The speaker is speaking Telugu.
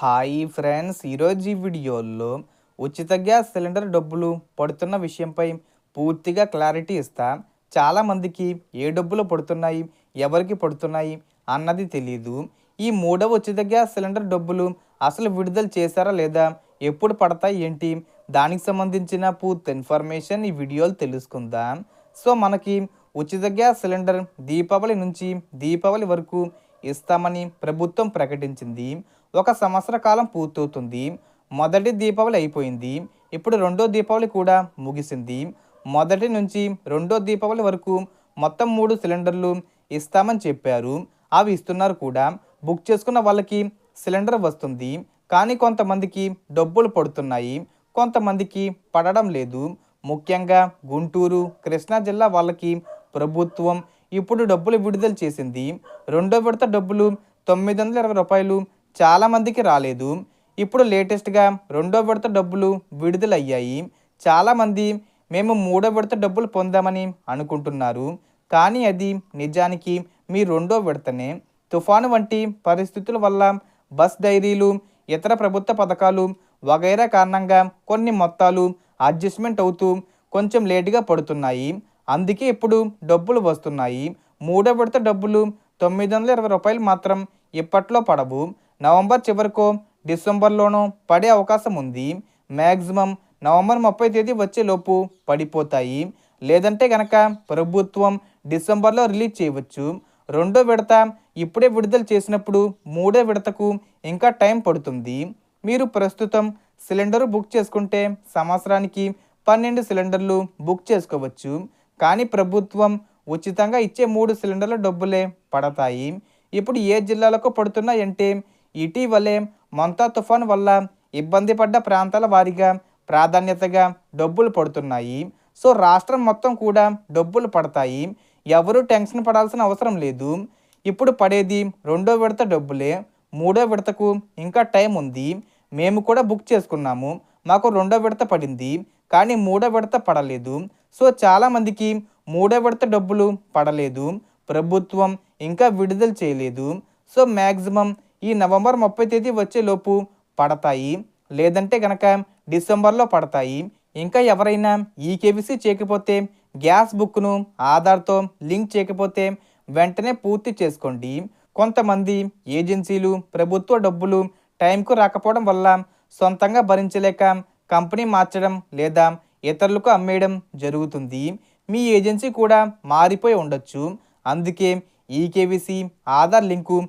హాయ్ ఫ్రెండ్స్ ఈరోజు ఈ వీడియోలో ఉచిత గ్యాస్ సిలిండర్ డబ్బులు పడుతున్న విషయంపై పూర్తిగా క్లారిటీ ఇస్తా. చాలామందికి ఏ డబ్బులు పడుతున్నాయి ఎవరికి పడుతున్నాయి అన్నది తెలియదు ఈ మూడవ ఉచిత గ్యాస్ సిలిండర్ డబ్బులు అసలు విడుదల చేశారా లేదా ఎప్పుడు పడతాయి ఏంటి దానికి సంబంధించిన పూర్తి ఇన్ఫర్మేషన్ ఈ వీడియోలు తెలుసుకుందాం. సో మనకి ఉచిత గ్యాస్ సిలిండర్ దీపావళి నుంచి దీపావళి వరకు ఇస్తామని ప్రభుత్వం ప్రకటించింది. ఒక సంవత్సర కాలం పూర్తవుతుంది. మొదటి దీపావళి అయిపోయింది. ఇప్పుడు రెండో దీపావళి కూడా ముగిసింది. మొదటి నుంచి రెండో దీపావళి వరకు మొత్తం మూడు సిలిండర్లు ఇస్తామని చెప్పారు. అవి ఇస్తున్నారు కూడా. బుక్ చేసుకున్న వాళ్ళకి సిలిండర్ వస్తుంది. కానీ కొంతమందికి డబ్బులు పడుతున్నాయి. కొంతమందికి పడడం లేదు. ముఖ్యంగా గుంటూరు కృష్ణా జిల్లా వాళ్ళకి ప్రభుత్వం ఇప్పుడు డబ్బులు విడుదల చేసింది. రెండో విడత డబ్బులు తొమ్మిది వందల ఇరవై రూపాయలు చాలామందికి రాలేదు. ఇప్పుడు లేటెస్ట్గా రెండో విడత డబ్బులు విడుదలయ్యాయి. చాలామంది మేము మూడో విడత డబ్బులు పొందామని అనుకుంటున్నారు. కానీ అది నిజానికి మీ రెండో విడతనే. తుఫాను వంటి పరిస్థితుల వల్ల బస్ డైరీలు ఇతర ప్రభుత్వ పథకాలు వగైరా కారణంగా కొన్ని మొత్తాలు అడ్జస్ట్మెంట్ అవుతూ కొంచెం లేటుగా పడుతున్నాయి. అందుకే ఇప్పుడు డబ్బులు వస్తున్నాయి. మూడో విడత డబ్బులు తొమ్మిది వందల ఇరవై రూపాయలు మాత్రం ఇప్పట్లో పడవు. నవంబర్ చివరకు డిసెంబర్లోనూ పడే అవకాశం ఉంది. మ్యాక్సిమం నవంబర్ ముప్పై తేదీ వచ్చేలోపు పడిపోతాయి. లేదంటే గనక ప్రభుత్వం డిసెంబర్లో రిలీజ్ చేయవచ్చు. రెండో విడత ఇప్పుడే విడుదల చేసినప్పుడు మూడో విడతకు ఇంకా టైం పడుతుంది. మీరు ప్రస్తుతం సిలిండర్ బుక్ చేసుకుంటే సంవత్సరానికి పన్నెండు సిలిండర్లు బుక్ చేసుకోవచ్చు. కానీ ప్రభుత్వం ఉచితంగా ఇచ్చే మూడు సిలిండర్ల డబ్బులే పడతాయి. ఇప్పుడు ఏ జిల్లాలకు పడుతున్నాయంటే ఇటీవలే మొంతా తుఫాన్ వల్ల ఇబ్బంది పడ్డ ప్రాంతాల వారీగా ప్రాధాన్యతగా డబ్బులు పడుతున్నాయి. సో రాష్ట్రం మొత్తం కూడా డబ్బులు పడతాయి. ఎవరు టెన్షన్ పడాల్సిన అవసరం లేదు. ఇప్పుడు పడేది రెండో విడత డబ్బులే మూడో విడతకు ఇంకా టైం ఉంది. మేము కూడా బుక్ చేసుకున్నాము. మాకు రెండో విడత పడింది. కానీ మూడో విడత పడలేదు. సో చాలామందికి మూడో విడత డబ్బులు పడలేదు. ప్రభుత్వం ఇంకా విడుదల చేయలేదు. సో మ్యాక్సిమం ఈ నవంబర్ ముప్పై తేదీ వచ్చేలోపు పడతాయి. లేదంటే కనుక డిసెంబర్లో పడతాయి. ఇంకా ఎవరైనా ఈ కేబీసీ చేయకపోతే గ్యాస్ బుక్ను ఆధార్తో లింక్ చేయకపోతే వెంటనే పూర్తి చేసుకోండి. కొంతమంది ఏజెన్సీలు ప్రభుత్వ డబ్బులు టైంకు రాకపోవడం వల్ల సొంతంగా భరించలేక కంపెనీ మార్చడం లేదా ఇతరులకు అమ్మేయడం జరుగుతుంది. మీ ఏజెన్సీ కూడా మారిపోయి ఉండొచ్చు. అందుకే ఈ ఆధార్ లింకు